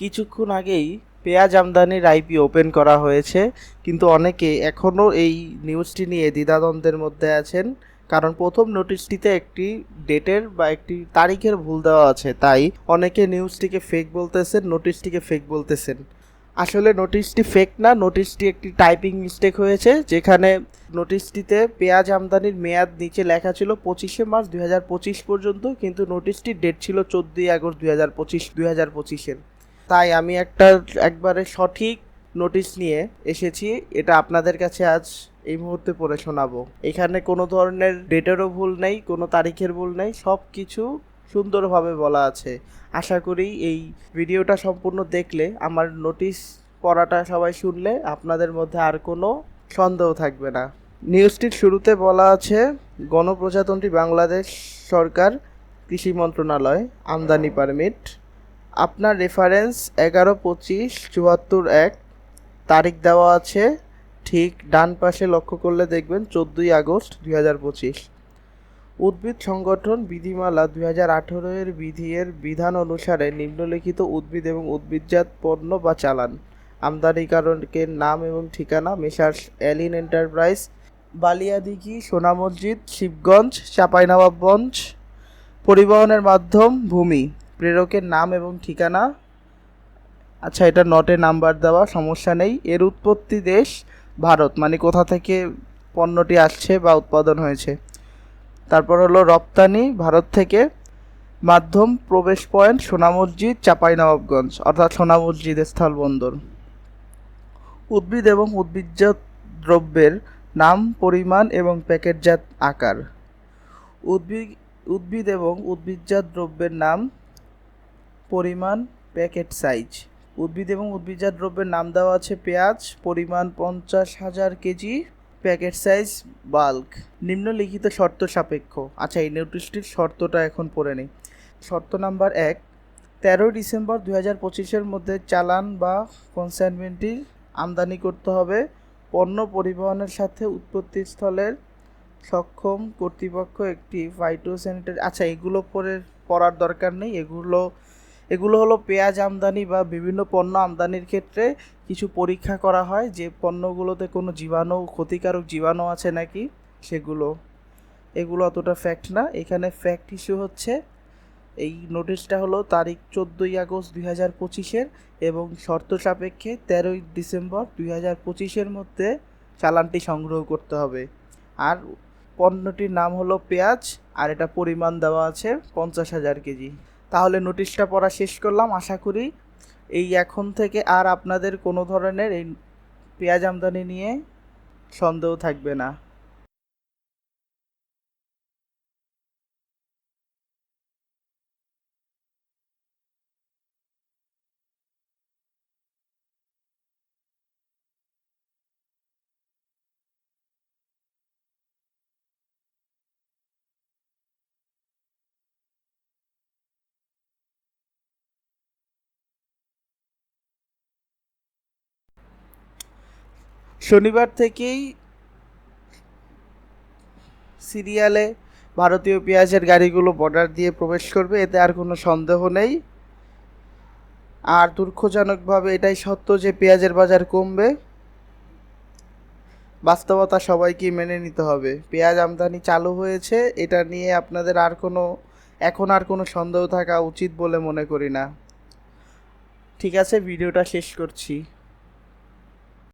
কিছুক্ষণ আগেই পেঁয়াজ আমদানির আইপি ওপেন করা হয়েছে, কিন্তু অনেকে এখনও এই নিউজটি নিয়ে দ্বিধাদ্বন্দ্বের মধ্যে আছেন। কারণ প্রথম নোটিশটিতে একটি ডেটের বা একটি তারিখের ভুল দেওয়া আছে, তাই অনেকে নিউজটিকে ফেক বলতেছেন, নোটিশটিকে ফেক বলতেছেন। আসলে নোটিশটি ফেক না, নোটিশটি একটি টাইপিং মিস্টেক হয়েছে, যেখানে নোটিশটিতে পেঁয়াজ আমদানির মেয়াদ নিচে লেখা ছিল পঁচিশে মার্চ দুই হাজার পঁচিশ পর্যন্ত, কিন্তু নোটিশটির ডেট ছিল চোদ্দোই আগস্ট দুই হাজার পঁচিশ, দুই হাজার পঁচিশের। তাই আমি একটা একবারে সঠিক নোটিশ নিয়ে এসেছি। এটা আপনাদের কাছে আজ এই মুহূর্তে পড়ে শোনাবো। এখানে কোনো ধরনের ডেটেরও ভুল নেই, কোনো তারিখের ভুল নেই সব কিছু সুন্দরভাবে বলা আছে। আশা করি এই ভিডিওটা সম্পূর্ণ দেখলে, আমার নোটিশ পড়াটা সবাই শুনলে আপনাদের মধ্যে আর কোনো সন্দেহ থাকবে না। নিউজটির শুরুতে বলা আছে, গণপ্রজাতন্ত্রী বাংলাদেশ সরকার কৃষি মন্ত্রণালয় আমদানি পারমিট। আপনার রেফারেন্স এগারো পঁচিশ চুয়াত্তর এক। তারিখ দেওয়া আছে, ঠিক ডান পাশে লক্ষ্য করলে দেখবেন চোদ্দোই আগস্ট দুই হাজার পঁচিশ। উদ্ভিদ সংগঠন বিধিমালা দুই হাজার আঠেরো এর বিধি এর বিধান অনুসারে নিম্নলিখিত উদ্ভিদ এবং উদ্ভিদজাত পণ্য বা চালান। আমদানিকারকের নাম এবং ঠিকানা মেসার্স এলিন এন্টারপ্রাইজ, বালিয়াদিঘি, সোনা মসজিদ, শিবগঞ্জ, চাঁপাইনবাবগঞ্জ, পরিবহনের মাধ্যম, ভূমি। প্রেরকের নাম এবং ঠিকানা। আচ্ছা এটা নটে নাম্বার দেওয়া, সমস্যা নেই। এর উৎপত্তি দেশ ভারত মানে কোথা থেকে পণ্যটি আসছে বা উৎপাদন হয়েছে। তারপর হলো রপ্তানি, ভারত থেকে মাধ্যম, প্রবেশ পয়েন্ট, সোনা মসজিদ, চাঁপাইনবাবগঞ্জ, অর্থাৎ সোনা মসজিদ স্থলবন্দর উদ্ভিদ এবং উদ্ভিদজাত দ্রব্যের নাম, পরিমাণ এবং প্যাকেটজাত আকার। উদ্ভিদ উদ্ভিদ এবং উদ্ভিদজাত দ্রব্যের নাম পরিমাণ, প্যাকেট সাইজ। উদ্ভিদ এবং উদ্ভিদজাত দ্রব্যের নাম দেওয়া আছে পেঁয়াজ, পরিমাণ পঞ্চাশ হাজার কেজি, প্যাকেট সাইজ, বাল্ক। নিম্নলিখিত শর্ত সাপেক্ষ। আচ্ছা এই নোটিশটির শর্তটা এখন পড়ে নেই। শর্ত নাম্বার এক, তেরোই ডিসেম্বর দু হাজার পঁচিশের মধ্যে চালান বা কনসাইনমেন্টটি আমদানি করতে হবে। পণ্য পরিবহনের সাথে উৎপত্তিস্থলের সক্ষম কর্তৃপক্ষ একটি ফাইটোস্যানিটারি আচ্ছা এগুলো পরে পড়ার দরকার নেই। এগুলো এগুলো হলো পেঁয়াজ আমদানি বা বিভিন্ন পণ্য আমদানির ক্ষেত্রে কিছু পরীক্ষা করা হয় যে পণ্যগুলোতে কোনো জীবাণু, ক্ষতিকারক জীবাণু আছে নাকি সেগুলো। এগুলো অতটা ফ্যাক্ট না। এখানে ফ্যাক্ট ইস্যু হচ্ছে, এই নোটিশটা হলো তারিখ চোদ্দোই আগস্ট দুই হাজার পঁচিশের এবং শর্ত সাপেক্ষে তেরোই ডিসেম্বর দুই হাজার পঁচিশের মধ্যে চালানটি সংগ্রহ করতে হবে। আর পণ্যটির নাম হলো পেঁয়াজ, আর এটা পরিমাণ দেওয়া আছে পঞ্চাশ হাজার কেজি। তাহলে নোটিশটা পড়া শেষ করলাম, আশা করি এই এখন থেকে আর আপনাদের কোনো ধরনের এই পেঁয়াজ আমদানি নিয়ে সন্দেহ থাকবে না। শনিবার থেকেই সিরিয়ালে ভারতীয় পেঁয়াজের গাড়িগুলো বর্ডার দিয়ে প্রবেশ করবে, এতে আর কোনো সন্দেহ নেই। আর দুঃখজনকভাবে এটাই সত্য যে পেঁয়াজের বাজার কমবে। বাস্তবতা সবাইকে মেনে নিতে হবে। পেঁয়াজ আমদানি চালু হয়েছে, এটা নিয়ে আপনাদের আর কোনো, এখন আর কোনো সন্দেহ থাকা উচিত বলে মনে করি না। ঠিক আছে, ভিডিওটা শেষ করছি।